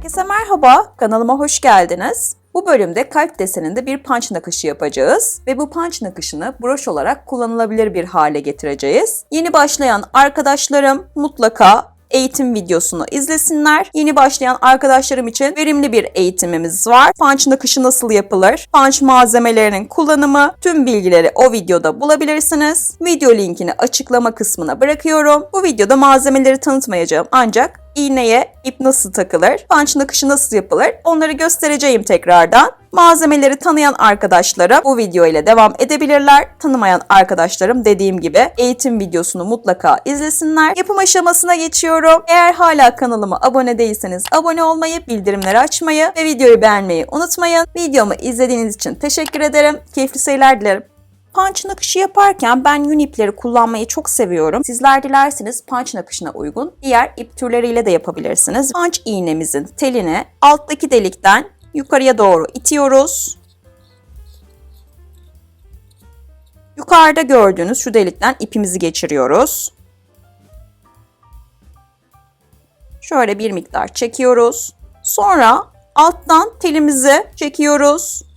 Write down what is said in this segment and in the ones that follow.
Herkese merhaba, kanalıma hoş geldiniz. Bu bölümde kalp deseninde bir punch nakışı yapacağız ve bu punch nakışını broş olarak kullanılabilir bir hale getireceğiz. Yeni başlayan arkadaşlarım mutlaka eğitim videosunu izlesinler. Yeni başlayan arkadaşlarım için verimli bir eğitimimiz var. Punch nakışı nasıl yapılır? Punch malzemelerinin kullanımı, tüm bilgileri o videoda bulabilirsiniz. Video linkini açıklama kısmına bırakıyorum. Bu videoda malzemeleri tanıtmayacağım ancak iğneye ip nasıl takılır, punch nakışı nasıl yapılır onları göstereceğim tekrardan. Malzemeleri tanıyan arkadaşlara bu video ile devam edebilirler. Tanımayan arkadaşlarım dediğim gibi eğitim videosunu mutlaka izlesinler. Yapım aşamasına geçiyorum. Eğer hala kanalıma abone değilseniz abone olmayı, bildirimleri açmayı ve videoyu beğenmeyi unutmayın. Videomu izlediğiniz için teşekkür ederim. Keyifli seyirler dilerim. Punch nakışı yaparken ben yün ipleri kullanmayı çok seviyorum. Sizler dilerseniz punch nakışına uygun diğer ip türleriyle de yapabilirsiniz. Punch iğnemizin telini alttaki delikten yukarıya doğru itiyoruz. Yukarıda gördüğünüz şu delikten ipimizi geçiriyoruz. Şöyle bir miktar çekiyoruz. Sonra alttan telimizi çekiyoruz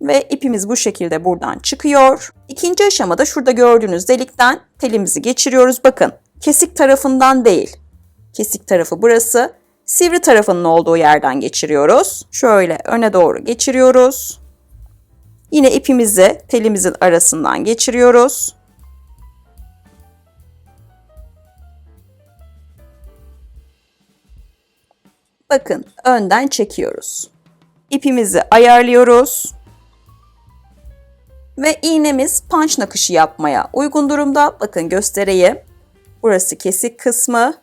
ve ipimiz bu şekilde buradan çıkıyor. İkinci aşamada şurada gördüğünüz delikten telimizi geçiriyoruz. Bakın kesik tarafından değil. Kesik tarafı burası. Sivri tarafının olduğu yerden geçiriyoruz. Şöyle öne doğru geçiriyoruz. Yine ipimizi telimizin arasından geçiriyoruz. Bakın önden çekiyoruz. İpimizi ayarlıyoruz ve iğnemiz punch nakışı yapmaya uygun durumda. Bakın göstereyim. Burası kesik kısmı,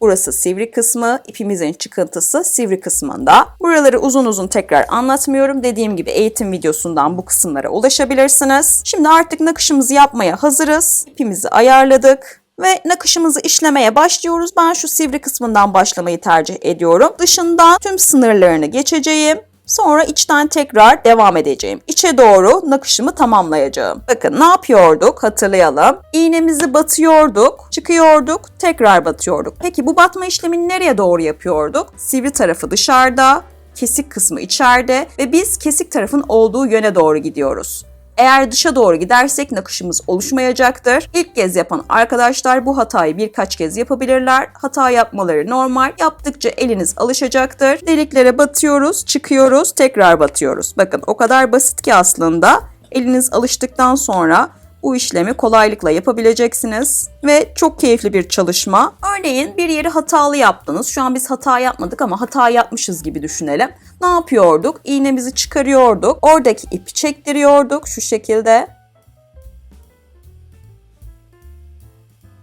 burası sivri kısmı, ipimizin çıkıntısı sivri kısmında. Buraları uzun uzun tekrar anlatmıyorum. Dediğim gibi eğitim videosundan bu kısımlara ulaşabilirsiniz. Şimdi artık nakışımızı yapmaya hazırız. İpimizi ayarladık ve nakışımızı işlemeye başlıyoruz. Ben şu sivri kısmından başlamayı tercih ediyorum. Dışından tüm sınırlarını geçeceğim. Sonra içten tekrar devam edeceğim. İçe doğru nakışımı tamamlayacağım. Bakın ne yapıyorduk hatırlayalım. İğnemizi batıyorduk, çıkıyorduk, tekrar batıyorduk. Peki bu batma işlemini nereye doğru yapıyorduk? Sivri tarafı dışarıda, kesik kısmı içeride ve biz kesik tarafın olduğu yöne doğru gidiyoruz. Eğer dışa doğru gidersek nakışımız oluşmayacaktır. İlk kez yapan arkadaşlar bu hatayı birkaç kez yapabilirler. Hata yapmaları normal. Yaptıkça eliniz alışacaktır. Deliklere batıyoruz, çıkıyoruz, tekrar batıyoruz. Bakın o kadar basit ki aslında. Eliniz alıştıktan sonra bu işlemi kolaylıkla yapabileceksiniz ve çok keyifli bir çalışma. Örneğin bir yeri hatalı yaptınız. Şu an biz hata yapmadık ama hata yapmışız gibi düşünelim. Ne yapıyorduk? İğnemizi çıkarıyorduk. Oradaki ipi çektiriyorduk şu şekilde.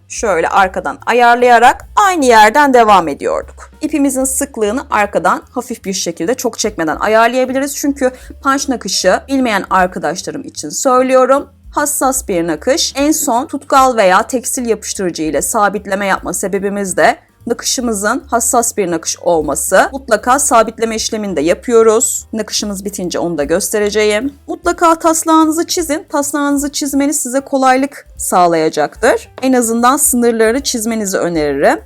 Şöyle arkadan ayarlayarak aynı yerden devam ediyorduk. İpimizin sıklığını arkadan hafif bir şekilde çok çekmeden ayarlayabiliriz. Çünkü punch nakışı bilmeyen arkadaşlarım için söylüyorum hassas bir nakış. En son tutkal veya tekstil yapıştırıcı ile sabitleme yapma sebebimiz de nakışımızın hassas bir nakış olması. Mutlaka sabitleme işlemini de yapıyoruz. Nakışımız bitince onu da göstereceğim. Mutlaka taslağınızı çizin. Taslağınızı çizmeniz size kolaylık sağlayacaktır. En azından sınırları çizmenizi öneririm.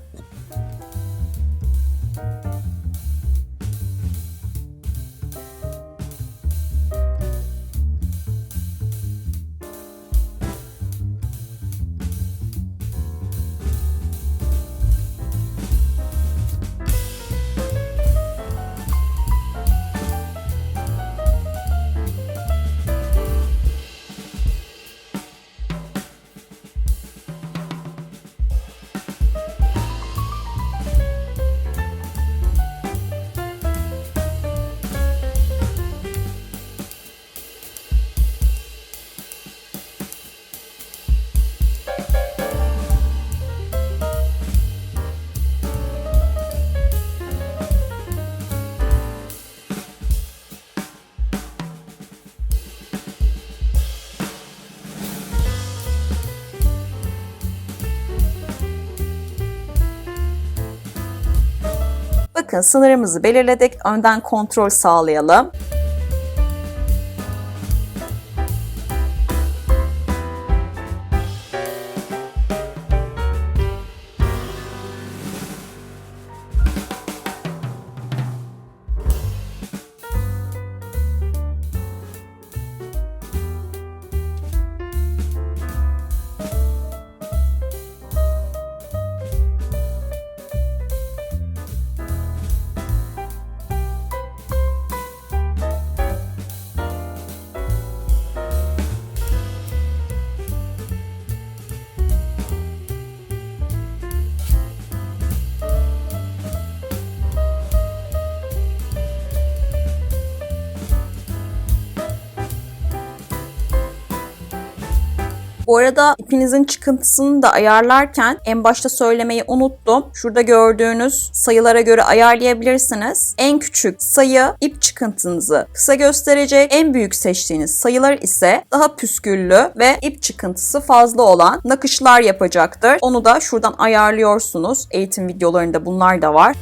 Bakın sınırımızı belirledik. Önden kontrol sağlayalım. Bu arada ipinizin çıkıntısını da ayarlarken en başta söylemeyi unuttum. Şurada gördüğünüz sayılara göre ayarlayabilirsiniz. En küçük sayı ip çıkıntınızı kısa gösterecek. En büyük seçtiğiniz sayılar ise daha püsküllü ve ip çıkıntısı fazla olan nakışlar yapacaktır. Onu da şuradan ayarlıyorsunuz. Eğitim videolarında bunlar da var.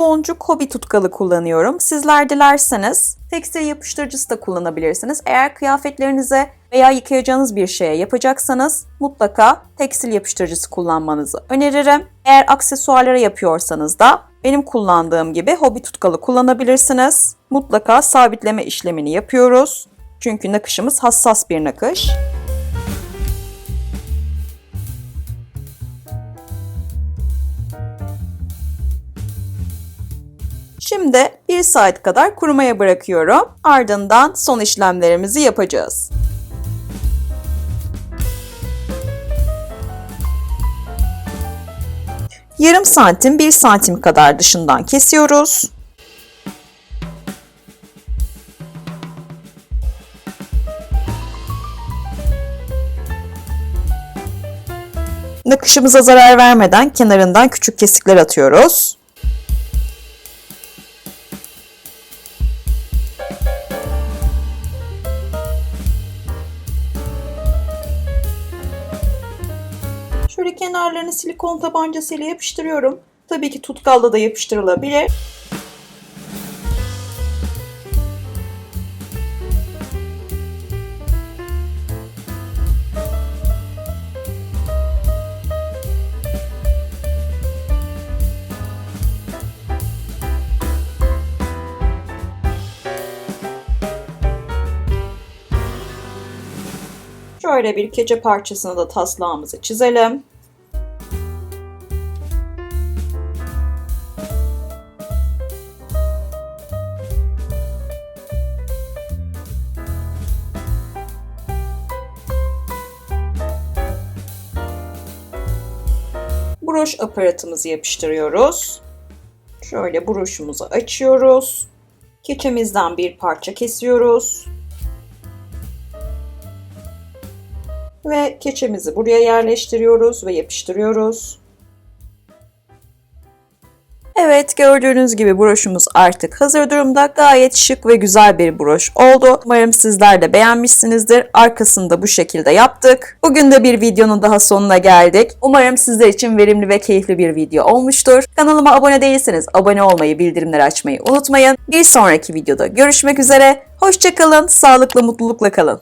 Boncuk hobi tutkalı kullanıyorum. Sizler dilerseniz tekstil yapıştırıcısı da kullanabilirsiniz. Eğer kıyafetlerinize veya yıkayacağınız bir şeye yapacaksanız mutlaka tekstil yapıştırıcısı kullanmanızı öneririm. Eğer aksesuarlara yapıyorsanız da benim kullandığım gibi hobi tutkalı kullanabilirsiniz. Mutlaka sabitleme işlemini yapıyoruz. Çünkü nakışımız hassas bir nakış. Şimdi 1 saat kadar kurumaya bırakıyorum. Ardından son işlemlerimizi yapacağız. Yarım santim 1 santim kadar dışından kesiyoruz. Nakışımıza zarar vermeden kenarından küçük kesikler atıyoruz. Kenarlarını silikon tabancasıyla yapıştırıyorum. Tabii ki tutkalla da yapıştırılabilir. Şöyle bir keçe parçasını da taslağımızı çizelim. Broş aparatımızı yapıştırıyoruz. Şöyle broşumuzu açıyoruz. Keçemizden bir parça kesiyoruz. Ve keçemizi buraya yerleştiriyoruz ve yapıştırıyoruz. Evet gördüğünüz gibi broşumuz artık hazır durumda. Gayet şık ve güzel bir broş oldu. Umarım sizler de beğenmişsinizdir. Arkasını da bu şekilde yaptık. Bugün de bir videonun daha sonuna geldik. Umarım sizler için verimli ve keyifli bir video olmuştur. Kanalıma abone değilseniz abone olmayı, bildirimleri açmayı unutmayın. Bir sonraki videoda görüşmek üzere. Hoşçakalın, sağlıklı, mutlulukla kalın.